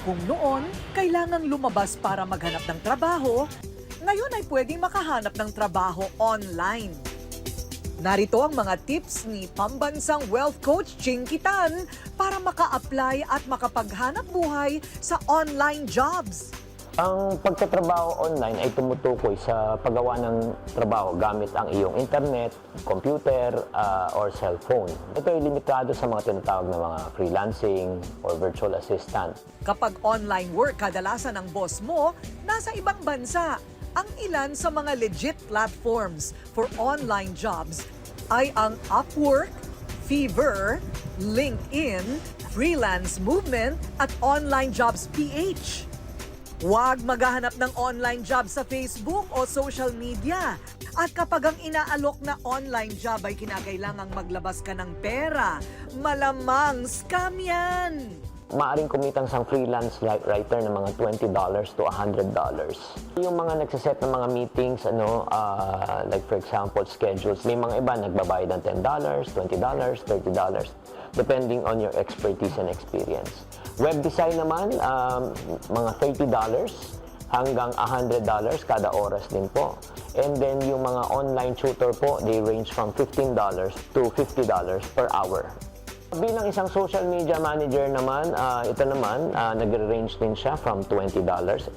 Kung noon, kailangang lumabas para maghanap ng trabaho, ngayon ay pwedeng makahanap ng trabaho online. Narito ang mga tips ni pambansang wealth coach Ching Kitan para maka-apply at makapaghanap buhay sa online jobs. Ang pagtatrabaho online ay tumutukoy sa paggawa ng trabaho gamit ang iyong internet, computer, ah, or cellphone. Ito ay limitado sa mga tinatawag na mga freelancing or virtual assistant. Kapag online work kadalasan ng boss mo, nasa ibang bansa. Ang ilan sa mga legit platforms for online jobs ay ang Upwork, Fiverr, LinkedIn, Freelance Movement at Online Jobs PH. Huwag maghahanap ng online job sa Facebook o social media. At kapag ang inaalok na online job ay kinakailangang maglabas ka ng pera, malamang scam yan! Maaring kumitang sang freelance writer ng mga $20 to $100. Yung mga nagsaset ng mga meetings, ano, ah, like for example, schedules, may mga iba nagbabayad ng $10, $20, $30, depending on your expertise and experience. Web design naman, um, mga $30 hanggang $100 kada oras din po. And then yung mga online tutor po, they range from $15 to $50 per hour. Bilang isang social media manager naman, ah, ito naman, ah, nagre-range din siya from $20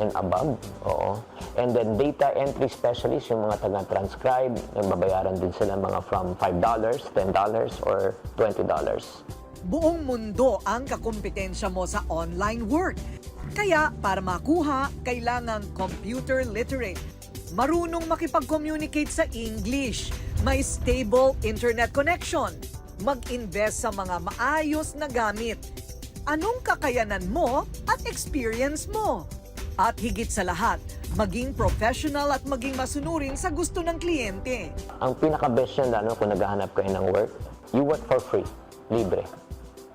and above. Oo. And then data entry specialist, yung mga taga-transcribe, nagbabayaran din sila mga from $5, $10 or $20. Buong mundo ang kakumpetensya mo sa online work. Kaya para makuha, kailangan computer literate. Marunong makipag-communicate sa English. May stable internet connection. Mag-invest sa mga maayos na gamit. Anong kakayanan mo at experience mo? At higit sa lahat, maging professional at maging masunurin sa gusto ng kliyente. Ang pinaka-best yan, lalo kung naghahanap kayo ng work, you work for free, libre.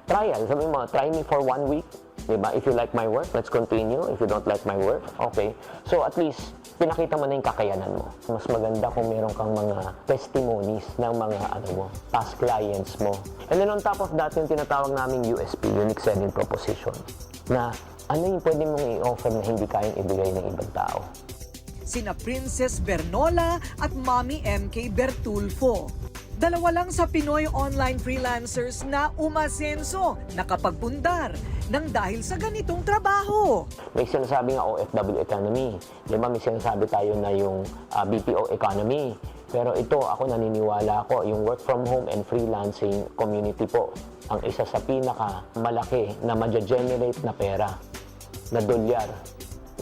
Trial, sabi mo, try me for one week. Diba? If you like my work, let's continue. If you don't like my work, okay. So at least, pinakita mo na yung kakayanan mo. Mas maganda kung meron kang mga testimonies ng mga ano mo, past clients mo. And then on top of that, yung tinatawag naming USP, Unique Selling Proposition, na ano yung pwede mong i-offer na hindi kayang ibigay ng ibang tao. sina Princess Bernola at Mommy MK Bertulfo. Dalawa lang sa Pinoy online freelancers na umasenso, nakapagpundar, nang dahil sa ganitong trabaho. May sinasabi nga OFW economy. Di ba may sinasabi tayo na yung ah, BPO economy. Pero ito, ako naniniwala ako, yung work from home and freelancing community po, ang isa sa pinaka malaki na ma-generate na pera, na dolyar,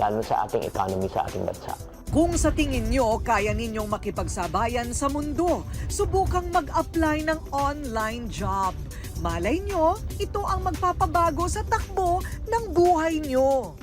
lalo sa ating economy sa ating bansa. Kung sa tingin nyo kaya ninyong makipagsabayan sa mundo, subukang mag-apply ng online job. Malay nyo, ito ang magpapabago sa takbo ng buhay nyo.